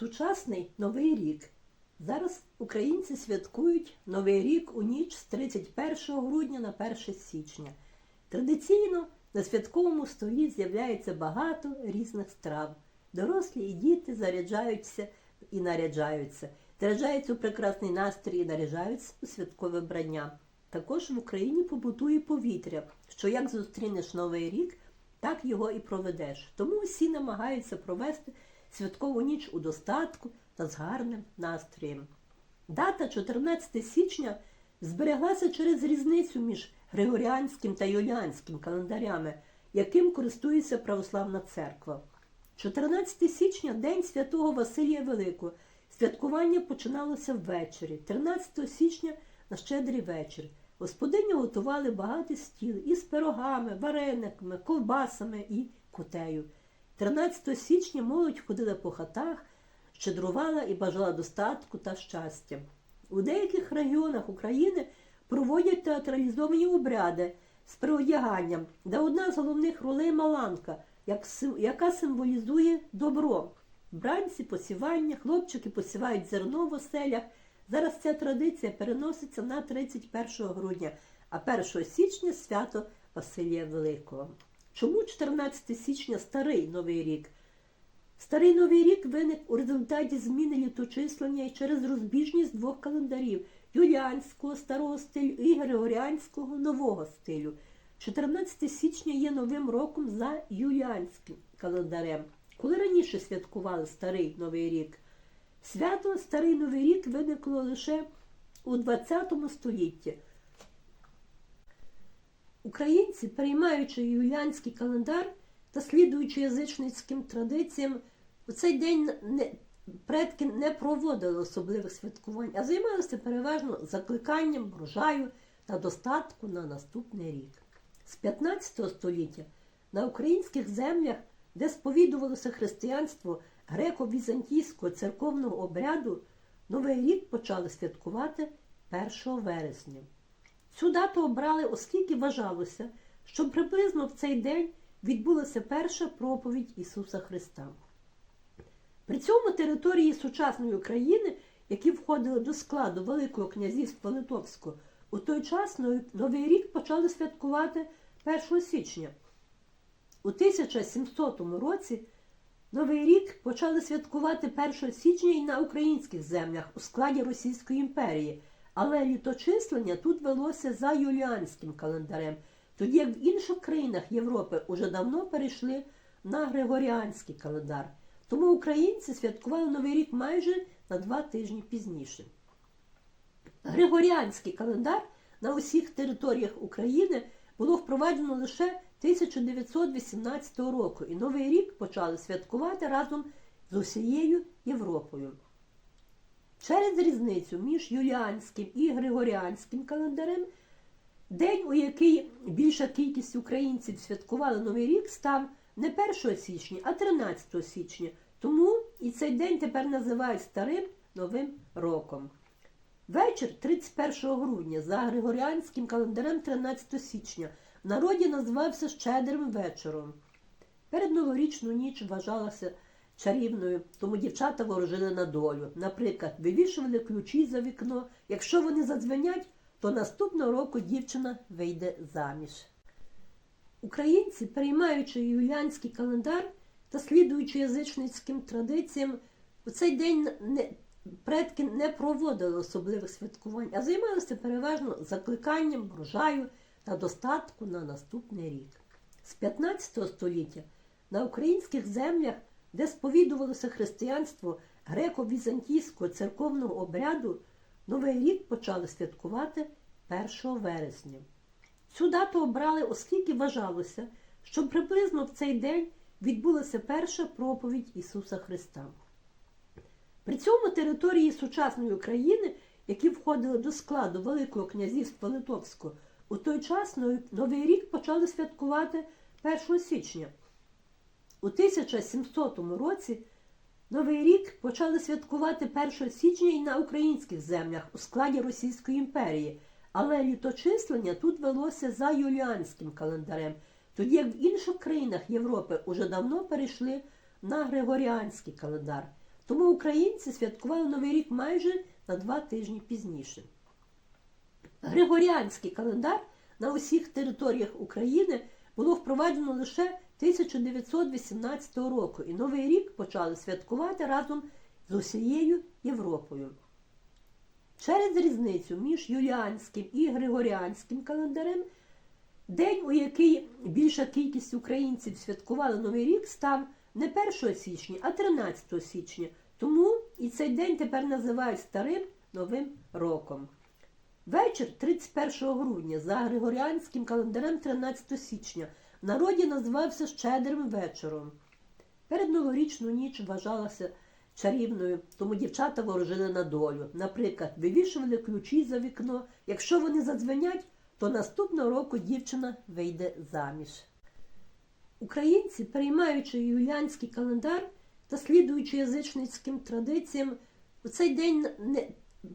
Сучасний Новий рік. Зараз українці святкують Новий рік у ніч з 31 грудня на 1 січня. Традиційно на святковому столі з'являється багато різних страв. Дорослі і діти заряджаються і наряджаються, заряджаються у прекрасний настрій і наряджаються у святкове брання. Також в Україні побутує повітря, що як зустрінеш Новий рік, так його і проведеш. Тому всі намагаються провести святкову ніч у достатку та з гарним настроєм. Дата 14 січня збереглася через різницю між Григоріанським та Юліанським календарями, яким користується Православна Церква. 14 січня День святого Василія Великого. Святкування починалося ввечері, 13 січня на щедрий вечір. Господині готували багатий стіл із пирогами, варениками, ковбасами і кутею. 13 січня молодь ходила по хатах, щедрувала і бажала достатку та щастя. У деяких регіонах України проводять театралізовані обряди з переодяганням, де одна з головних ролей маланка, яка символізує добро. Вранці посівання, хлопчики посівають зерно в оселях. Зараз ця традиція переноситься на 31 грудня, а 1 січня свято Василія Великого. Чому 14 січня старий Новий рік? Старий Новий рік виник у результаті зміни літочислення і через розбіжність двох календарів юліанського старого стилю і григоріанського нового стилю. 14 січня є новим роком за юліанським календарем. Коли раніше святкували Старий Новий рік? Свято Старий Новий рік виникло лише у ХХ столітті. Українці, переймаючи юліанський календар та слідуючи язичницьким традиціям, у цей день не, предки не проводили особливих святкувань, а займалися переважно закликанням врожаю та достатку на наступний рік. З 15 століття на українських землях, де сповідувалося християнство греко-візантійського церковного обряду, Новий рік почали святкувати 1 вересня. Цю дату обрали, оскільки вважалося, що приблизно в цей день відбулася перша проповідь Ісуса Христа. При цьому території сучасної України, які входили до складу Великого князівства Литовського, у той час Новий рік почали святкувати 1 січня. У 1700 році Новий рік почали святкувати 1 січня і на українських землях у складі Російської імперії, але літочислення тут велося за юліанським календарем, тоді як в інших країнах Європи уже давно перейшли на Григоріанський календар. Тому українці святкували Новий рік майже на два тижні пізніше. Григоріанський календар на усіх територіях України було впроваджено лише 1918 року, і Новий рік почали святкувати разом з усією Європою. Через різницю між юліанським і григоріанським календарем день, у який більша кількість українців святкували Новий рік, став не 1 січня, а 13 січня. Тому і цей день тепер називають Старим Новим роком. Вечір 31 грудня за Григоріанським календарем 13 січня в народі називався Щедрим вечором. Перед новорічну ніч вважалася чарівною, тому дівчата ворожили на долю. Наприклад, вивішували ключі за вікно. Якщо вони задзвенять, то наступного року дівчина вийде заміж. Українці, переймаючи юліанський календар та слідуючи язичницьким традиціям, у цей день не, предки не проводили особливих святкувань, а займалися переважно закликанням врожаю та достатку на наступний рік. З 15 століття на українських землях, де сповідувалося християнство греко-візантійського церковного обряду, Новий рік почали святкувати 1 вересня. Цю дату обрали, оскільки вважалося, що приблизно в цей день відбулася перша проповідь Ісуса Христа. При цьому території сучасної України, які входили до складу Великого князівства Литовського, у той час Новий рік почали святкувати 1 січня. У 1700 році Новий рік почали святкувати 1 січня і на українських землях у складі Російської імперії, але літочислення тут велося за юліанським календарем, тоді як в інших країнах Європи уже давно перейшли на Григоріанський календар. Тому українці святкували Новий рік майже на два тижні пізніше. Григоріанський календар на усіх територіях України було впроваджено лише 1918 року, і Новий рік почали святкувати разом з усією Європою. Через різницю між юліанським і григоріанським календарем день, у який більша кількість українців святкували Новий рік, став не 1 січня, а 13 січня. Тому і цей день тепер називають Старим Новим роком. Вечір 31 грудня за григоріанським календарем 13 січня в народі називався Щедрим вечором. Передноворічну ніч вважалася чарівною, тому дівчата ворожили на долю. Наприклад, вивішували ключі за вікно. Якщо вони задзвенять, то наступного року дівчина вийде заміж. Українці, переймаючи юліанський календар та слідуючи язичницьким традиціям, у цей день не,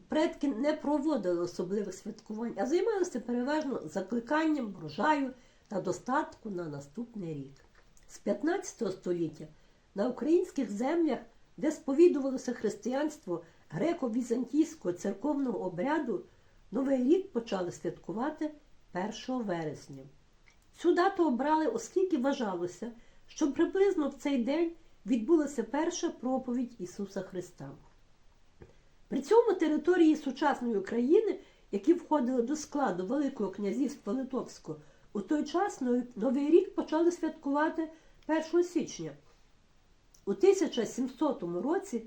предки не проводили особливих святкувань, а займалися переважно закликанням врожаю та достатку на наступний рік. З 15 століття на українських землях, де сповідувалося християнство греко-візантійського церковного обряду, Новий рік почали святкувати 1 вересня. Цю дату обрали, оскільки вважалося, що приблизно в цей день відбулася перша проповідь Ісуса Христа. При цьому території сучасної України, які входили до складу Великого князівства Литовського, у той час Новий рік почали святкувати 1 січня. У 1700 році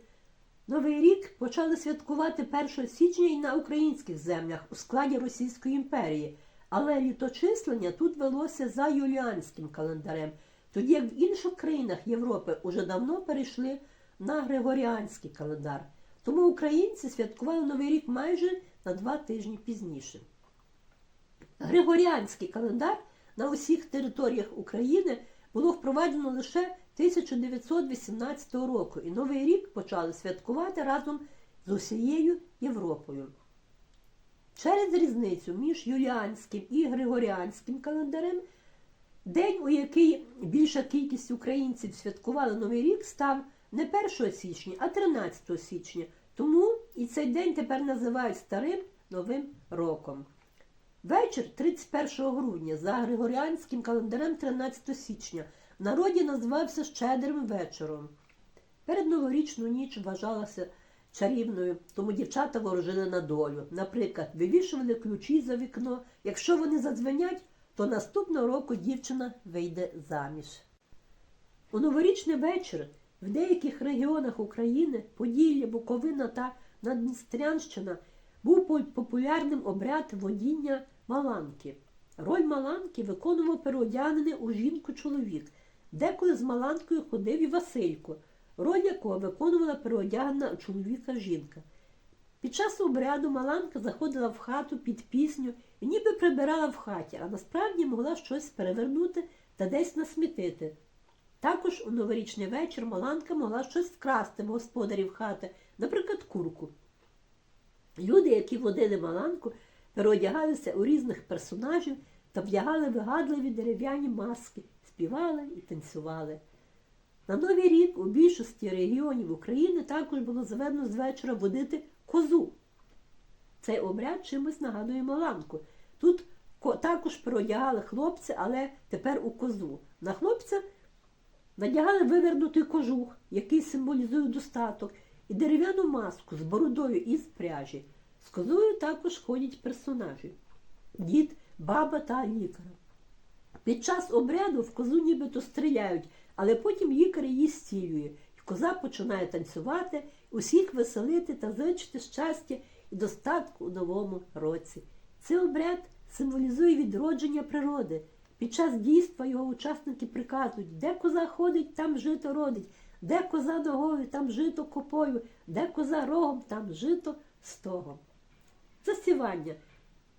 Новий рік почали святкувати 1 січня і на українських землях у складі Російської імперії, але літочислення тут велося за юліанським календарем, тоді як в інших країнах Європи уже давно перейшли на Григоріанський календар. Тому українці святкували Новий рік майже на два тижні пізніше. Григоріанський календар на усіх територіях України було впроваджено лише 1918 року, і Новий рік почали святкувати разом з усією Європою. Через різницю між юліанським і григоріанським календарем день, у який більша кількість українців святкували Новий рік, став не 1 січня, а 13 січня. Тому і цей день тепер називають Старим Новим роком. Вечір 31 грудня за григоріанським календарем 13 січня в народі називався Щедрим вечором. Передноворічну ніч вважалася чарівною, тому дівчата ворожили на долю. Наприклад, вивішували ключі за вікно. Якщо вони задзвенять, то наступного року дівчина вийде заміж. У новорічний вечір в деяких регіонах України Поділля, Буковина та Надністрянщина популярним обряд водіння маланки. Роль маланки виконував переодягнений у жінку чоловік. Деколи з маланкою ходив і Василько, роль якого виконувала переодягнена у чоловіка жінка. Під час обряду Маланка заходила в хату під пісню і ніби прибирала в хаті, а насправді могла щось перевернути та десь насмітити. Також у новорічний вечір Маланка могла щось вкрасти в господарів хати, наприклад, курку. Люди, які водили Маланку, переодягалися у різних персонажів та вдягали вигадливі дерев'яні маски, співали і танцювали. На Новий рік у більшості регіонів України також було заведено з вечора водити козу. Цей обряд чимось нагадує Маланку. Тут також переодягали хлопця, але тепер у козу. На хлопця надягали вивернутий кожух, який символізує достаток, і дерев'яну маску з бородою із пряжі. З козою також ходять персонажі дід, баба та лікар. Під час обряду в козу нібито стріляють, але потім лікар її зцілює, і коза починає танцювати, усіх веселити та зичити щастя і достатку у новому році. Цей обряд символізує відродження природи. Під час дійства його учасники приказують, де коза ходить, там жито родить, де коза ногою, там жито копою, де коза рогом, там жито стогом. Засівання.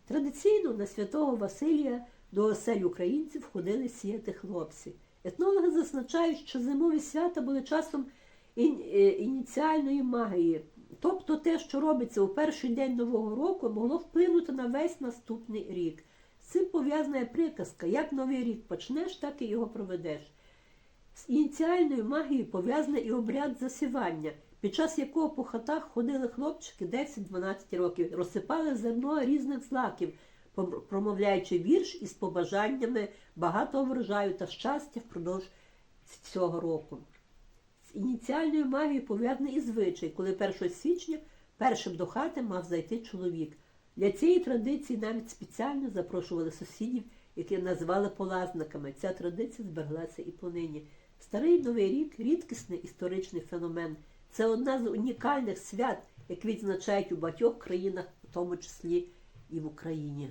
Традиційно на святого Василія до осель українців ходили сіяти хлопці. Етнологи зазначають, що зимові свята були часом ініціальної магії. Тобто те, що робиться у перший день Нового року, могло вплинути на весь наступний рік. З цим пов'язана приказка, як новий рік почнеш, так і його проведеш. З ініціальною магією пов'язаний і обряд засівання, під час якого по хатах ходили хлопчики 10-12 років, розсипали зерно різних злаків, промовляючи вірш із побажаннями багатого врожаю та щастя впродовж цього року. З ініціальною магією пов'язаний і звичай, коли 1 січня першим до хати мав зайти чоловік. Для цієї традиції навіть спеціально запрошували сусідів, які називали полазниками. Ця традиція збереглася і понині. Старий Новий рік рідкісний історичний феномен. Це одна з унікальних свят, які відзначають у багатьох країнах, в тому числі і в Україні.